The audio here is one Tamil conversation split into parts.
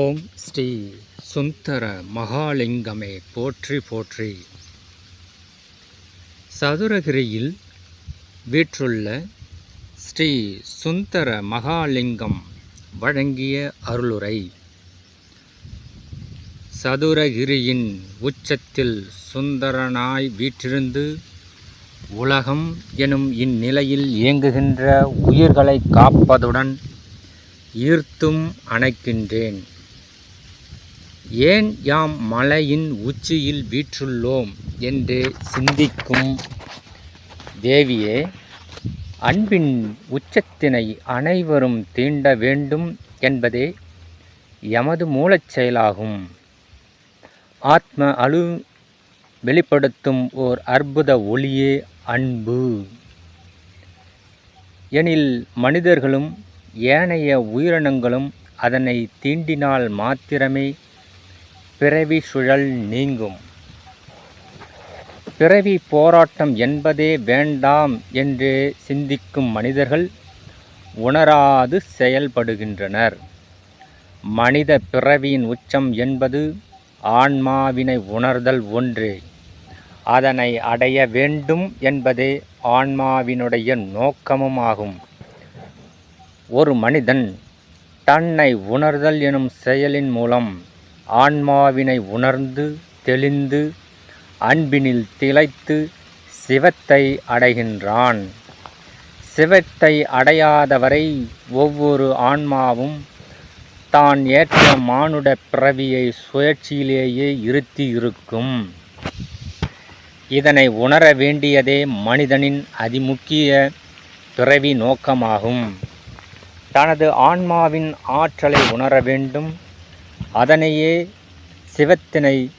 ஓம் ஸ்ரீ சுந்தர மகாலிங்கமே போற்றி போற்றி. சதுரகிரியில் வீற்றுள்ள ஸ்ரீ சுந்தர மகாலிங்கம் வழங்கிய அருளுரை. சதுரகிரியின் உச்சத்தில் சுந்தரனாய் வீற்றிருந்து உலகம் எனும் இந்நிலையில் இயங்குகின்ற உயிர்களை காப்பதுடன் ஈர்த்தும் அணைக்கின்றேன். ஏன் யாம் மலையின் உச்சியில் வீற்றுள்ளோம்? என்று சிந்திக்கும் தேவியே அன்பின் உச்சத்தினை அனைவரும் தீண்ட வேண்டும் என்பதே எமது மூலச் செயலாகும். ஆத்ம அழு வெளிப்படுத்தும் ஓர் அற்புத ஒளியே அன்பு. எனில் மனிதர்களும் ஏனைய உயிரினங்களும் அதனை தீண்டினால் மாத்திரமே பிறவி சுழல் நீங்கும். பிறவி போராட்டம் என்பதே வேண்டாம் என்று சிந்திக்கும் மனிதர்கள் உணராது செயல்படுகின்றனர். மனித பிறவியின் உச்சம் என்பது ஆன்மாவினை உணர்தல் ஒன்று. அதனை அடைய வேண்டும் என்பதே ஆன்மாவினுடைய நோக்கமும் ஆகும் ஒரு மனிதன் தன்னை உணர்தல் எனும் செயலின் மூலம் ஆன்மாவினை உணர்ந்து தெளிந்து அன்பினில் திளைத்து சிவத்தை அடைகின்றான். சிவத்தை அடையாதவரை ஒவ்வொரு ஆன்மாவும் தான் ஏற்ற மானுட பிறவியை சுழற்சியிலேயே இருத்தி இருக்கும் இதனை உணர வேண்டியதே மனிதனின் அதிமுக்கிய பிறவி நோக்கமாகும். தனது ஆன்மாவின் ஆற்றலை உணர வேண்டும். அதனையே சிவத்தினை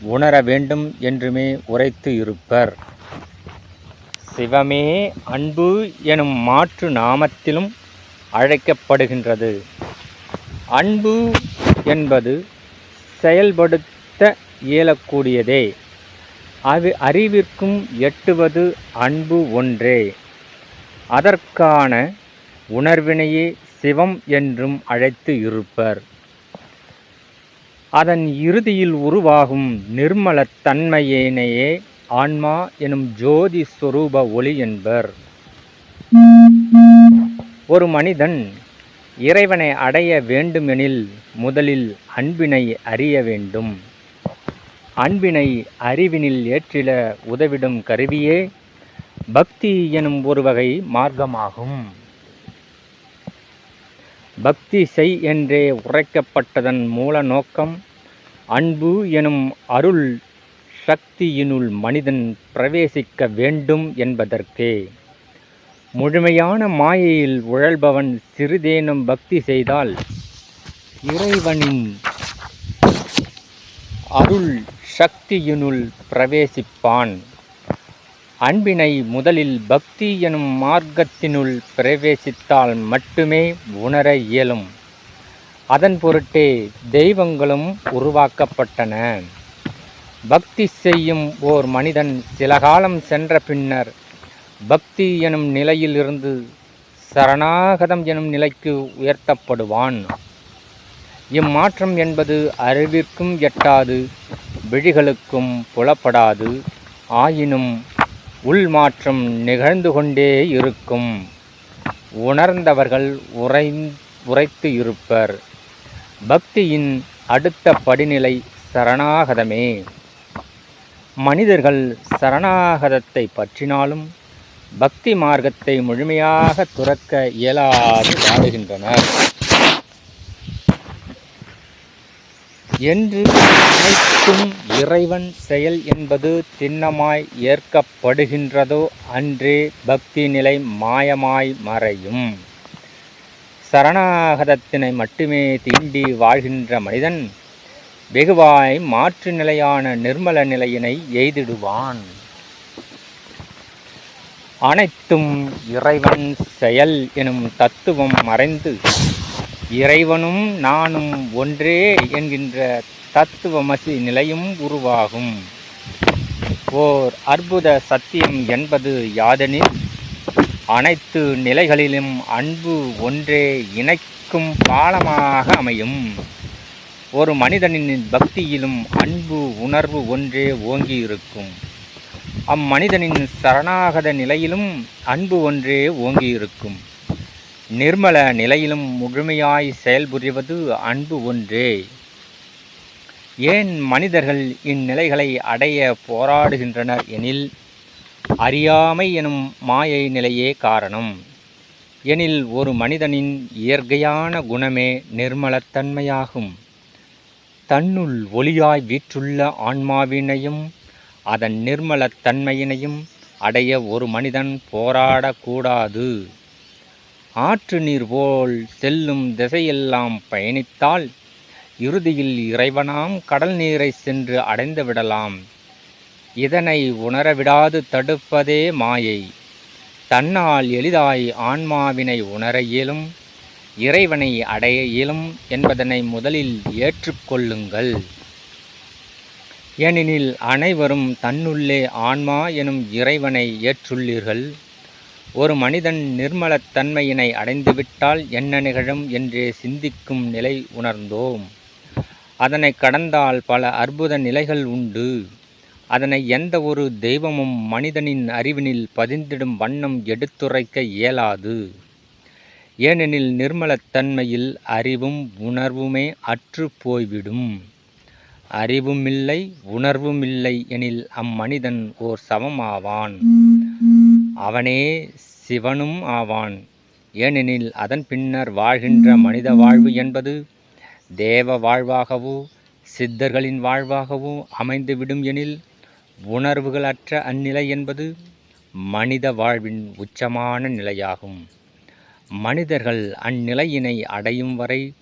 உணர வேண்டும் என்றுமே உரைத்து இருப்பர். சிவமே அன்பு எனும் மாற்று நாமத்திலும் அழைக்கப்படுகின்றது. அன்பு என்பது செயல்படுத்த இயலக்கூடியதே. அது அறிவிற்கும் எட்டுவது அன்பு ஒன்றே. அதற்கான உணர்வினையே சிவம் என்றும் அழைத்து இருப்பர். அதன் இறுதியில் உருவாகும் நிர்மலத் தன்மையேனையே ஆன்மா எனும் ஜோதி ஸ்வரூப ஒளி என்பர். ஒரு மனிதன் இறைவனை அடைய வேண்டுமெனில் முதலில் அன்பினை அறிய வேண்டும். அன்பினை அறிவினில் ஏற்றிட உதவிடும் கருவியே பக்தி எனும் ஒரு வகை மார்க்கமாகும். பக்தி செய் என்றே உரைக்கப்பட்டதன் மூல நோக்கம் அன்பு எனும் அருள் சக்தியினுள் மனிதன் பிரவேசிக்க வேண்டும் என்பதற்கே. முழுமையான மாயையில் உழல்பவன் சிறிதேனும் பக்தி செய்தால் இறைவனின் அருள் சக்தியினுள் பிரவேசிப்பான். அன்பினை முதலில் பக்தி எனும் மார்க்கத்தினுள் பிரவேசித்தால் மட்டுமே உணர இயலும். அதன் பொருட்டே தெய்வங்களும் உருவாக்கப்பட்டன. பக்தி செய்யும் ஓர் மனிதன் சில காலம் சென்ற பின்னர் பக்தி எனும் நிலையிலிருந்து சரணாகதம் எனும் நிலைக்கு உயர்த்தப்படுவான். இம்மாற்றம் என்பது அறிவிற்கும் எட்டாது விழிகளுக்கும் புலப்படாது ஆயினும் உள்மாற்றம் நிகழ்ந்து கொண்டே இருக்கும். உணர்ந்தவர்கள் உரை உரைத்து இருப்பர். பக்தியின் அடுத்த படிநிலை சரணாகதமே. மனிதர்கள் சரணாகதத்தை பற்றினாலும் பக்தி மார்க்கத்தை முழுமையாக துறக்க இயலாது வாழுகின்றனர் என்று அனைத்தும் இறைவன் செயல் என்பது திண்ணமாய் ஏற்கப்படுகின்றதோ அன்றே பக்தி நிலை மாயமாய் மறையும். சரணாகதத்தினை மட்டுமே தீண்டி வாழ்கின்ற மனிதன் வெகுவாய் மாற்று நிலையான நிர்மல நிலையினை எய்திடுவான். அனைத்தும் இறைவன் செயல் எனும் தத்துவம் மறைந்து இறைவனும் நானும் ஒன்றே என்கின்ற தத்துவமசி நிலையும் உருவாகும். ஓர் அற்புத சத்தியம் என்பது யாதெனில் அனைத்து நிலைகளிலும் அன்பு ஒன்றே இணைக்கும் பாலமாக அமையும். ஒரு மனிதனின் பக்தியிலும் அன்பு உணர்வு ஒன்றே ஓங்கி இருக்கும் அம்மனிதனின் சரணாகத நிலையிலும் அன்பு ஒன்றே ஓங்கி இருக்கும் நிர்மல நிலையிலும் முழுமையாய் செயல்புரிவது அன்பு ஒன்றே. ஏன் மனிதர்கள் இந்நிலைகளை அடைய போராடுகின்றனர் எனில் அறியாமை எனும் மாயை நிலையே காரணம். எனில் ஒரு மனிதனின் இயற்கையான குணமே நிர்மலத்தன்மையாகும். தன்னுள் ஒளியாய் வீற்றுள்ள ஆன்மாவினையும் அதன் நிர்மலத்தன்மையினையும் அடைய ஒரு மனிதன் போராடக்கூடாது. ஆற்று நீர் போல் செல்லும் திசையெல்லாம் பயணித்தால் இறுதியில் இறைவனாம் கடல் நீரை சென்று அடைந்து விடலாம். இதனை உணரவிடாது தடுப்பதே மாயை. தன்னால் எளிதாய் ஆன்மாவினை உணர இயலும் இறைவனை அடைய இயலும் என்பதனை முதலில் ஏற்றுக்கொள்ளுங்கள் ஏனெனில் அனைவரும் தன்னுள்ளே ஆன்மா எனும் இறைவனை ஏற்றுள்ளீர்கள். ஒரு மனிதன் நிர்மலத்தன்மையினை அடைந்துவிட்டால் என்ன நிகழும் என்றே சிந்திக்கும் நிலை உணர்ந்தோம். அதனை கடந்தால் பல அற்புத நிலைகள் உண்டு. அதனை எந்த ஒரு தெய்வமும் மனிதனின் அறிவினில் பதிந்திடும் வண்ணம் எடுத்துரைக்க இயலாது. ஏனெனில் நிர்மலத்தன்மையில் அறிவும் உணர்வுமே அற்று போய்விடும். அறிவுமில்லை உணர்வுமில்லை எனில் அம்மனிதன் ஓர் சமமாவான். அவனே சிவனும் ஆவான். ஏனெனில் அதன் பின்னர் வாழ்கின்ற மனித வாழ்வு என்பது தேவ வாழ்வாகவோ சித்தர்களின் வாழ்வாகவோ அமைந்துவிடும் எனில் உணர்வுகளற்ற அந்நிலை என்பது மனித வாழ்வின் உச்சமான நிலையாகும். மனிதர்கள் அந்நிலையினை அடையும் வரை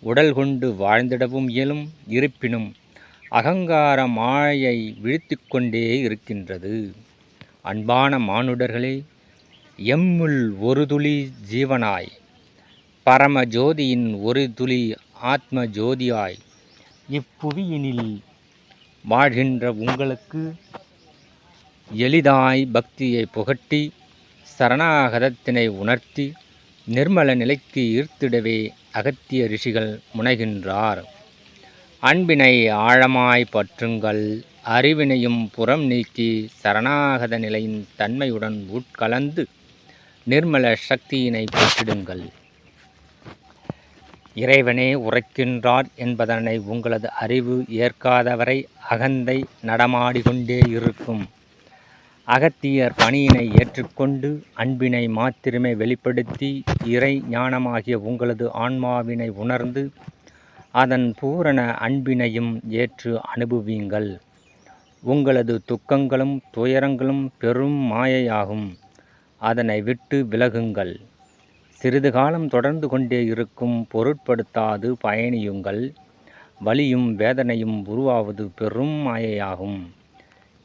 உடல் கொண்டு வாழ்ந்திடவும் இயலும் இருப்பினும் அகங்கார மாயை விழித்து கொண்டே இருக்கின்றது. அன்பான மானுடர்களே எம்முள் ஒரு துளி ஜீவனாய். பரம ஜோதியின் ஒரு துளி ஆத்ம ஜோதியாய். இப்புவியினில் வாழ்கின்ற உங்களுக்கு எளிதாய் பக்தியை புகட்டி சரணாகதத்தினை உணர்த்தி நிர்மல நிலைக்கு ஈர்த்திடவே அகத்திய ரிஷிகள் முனைகின்றார். அன்பினை ஆழமாய் பற்றுங்கள் அறிவினையும் புறம் நீக்கி சரணாகத நிலையின் தன்மையுடன் உட்கலந்து நிர்மல சக்தியினை பெற்றிடுங்கள். இறைவனே உரைக்கின்றார் என்பதனை உங்களது அறிவு ஏற்காதவரை அகந்தை நடமாடிக்கொண்டே இருக்கும். அகத்தியர் பணியினை ஏற்றுக்கொண்டு அன்பினை மாத்திரமே வெளிப்படுத்தி இறை ஞானமாகிய உங்களது ஆன்மாவினை உணர்ந்து அதன் பூரண அன்பினையும் ஏற்று அனுபவியுங்கள் உங்களது துக்கங்களும் துயரங்களும் பெரும் மாயையாகும். அதனை விட்டு விலகுங்கள். சிறிது காலம் தொடர்ந்து கொண்டே இருக்கும் பொருட்படுத்தாது பயணியுங்கள். வலியும் வேதனையும் உருவாவது பெரும் மாயையாகும்.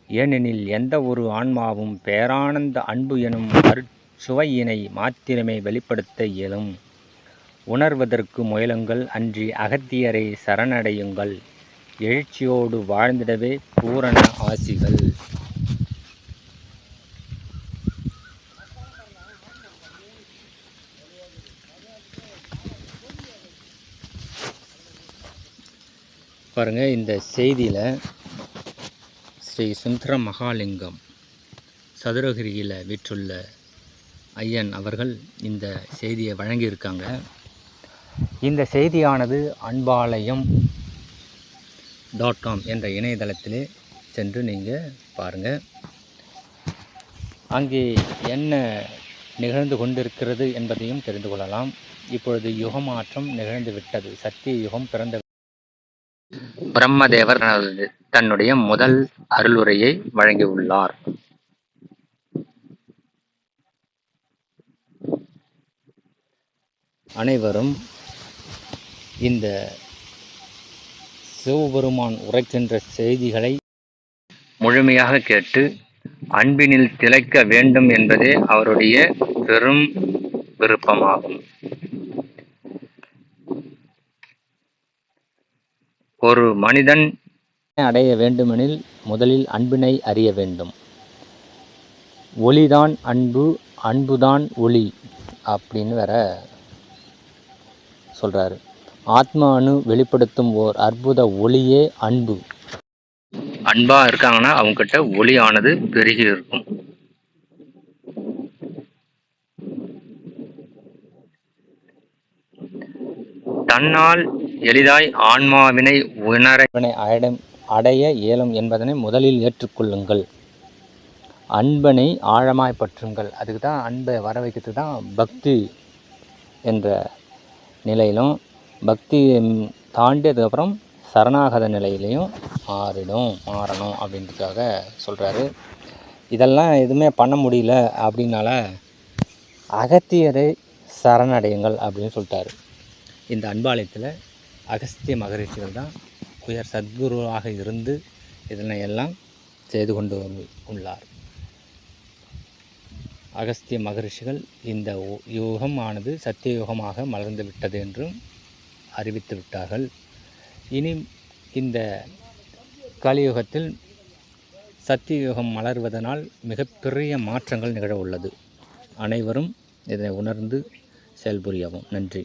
ஏனெனில் எந்த ஒரு ஆன்மாவும் பேரானந்த அன்பு எனும் அருட்சுவையினை மாத்திரமே வெளிப்படுத்த இயலும். உணர்வதற்கு முயலுங்கள் அன்றி அகத்தியரை சரணடையுங்கள். எழுச்சியோடு வாழ்ந்திடவே பூரண ஆசிகள். பாருங்கள் இந்த செய்தியில் ஸ்ரீ சுந்தர மகாலிங்கம் சதுரகிரியில் விற்றுள்ள ஐயன் அவர்கள் இந்த செய்தியை வழங்கியிருக்காங்க. இந்த செய்தியானது அன்பாலயம் டாட் காம் என்ற இணையதளத்திலே சென்று நீங்கள் பாருங்கள் அங்கே என்ன நிகழ்ந்து கொண்டிருக்கிறது என்பதையும் தெரிந்து கொள்ளலாம். இப்பொழுது யுகமாற்றம் நிகழ்ந்து விட்டது. சத்திய யுகம் பிறந்த பிரம்மதேவர் தன்னுடைய முதல் அருளுரையை வழங்கியுள்ளார். அனைவரும் இந்த சிவபெருமான் உரைக்கின்ற செய்திகளை முழுமையாக கேட்டு அன்பினில் திளைக்க வேண்டும் என்பதே அவருடைய பெரும் விருப்பமாகும். ஒரு மனிதன் அடைய வேண்டுமெனில் முதலில் அன்பினை அறிய வேண்டும். ஒளிதான் அன்பு அன்புதான் ஒளி அப்படின்னு வேற சொல்றாரு. ஆத்ம அணு வெளிப்படுத்தும் ஓர் அற்புத ஒளியே அன்பு. அன்பா இருக்காங்கன்னா அவங்க கிட்ட ஒளியானது பெருகி இருக்கும். தன்னால் எளிதாய் ஆன்மாவினை உணர அடைய- அடைய இயலும் என்பதனை முதலில் ஏற்றுக்கொள்ளுங்கள். அன்பனை ஆழமாய் பற்றுங்கள். அதுக்கு தான் அன்பை வர வைக்கிறதுக்கு தான் பக்தி என்ற நிலையிலும் பக்தி தாண்டியதுக்கப்புறம் சரணாகத நிலையிலையும் மாறிடும் மாறணும் அப்படின்றதுக்காக சொல்கிறாரு இதெல்லாம் எதுவுமே பண்ண முடியல அப்படின்னால அகத்தியரை சரணடையுங்கள் அப்படின்னு சொல்லிட்டாரு. இந்த அன்பாலயத்தில் அகஸ்திய மகரிஷிகள் தான் உயர் சத்குருவாக இருந்து இதனை எல்லாம் செய்து கொண்டு உள்ளார். அகஸ்திய மகரிஷிகள் இந்த உ- யுகம் ஆனது சத்தியயுகமாக மலர்ந்து விட்டது என்றும் அறிவித்து விட்டார்கள் இனி இந்த கலியுகத்தில் சத்தியுகம் மலர்வதனால் மிகப்பெரிய மாற்றங்கள் நிகழ உள்ளது அனைவரும் இதனை உணர்ந்து செயல்புரியவும். நன்றி.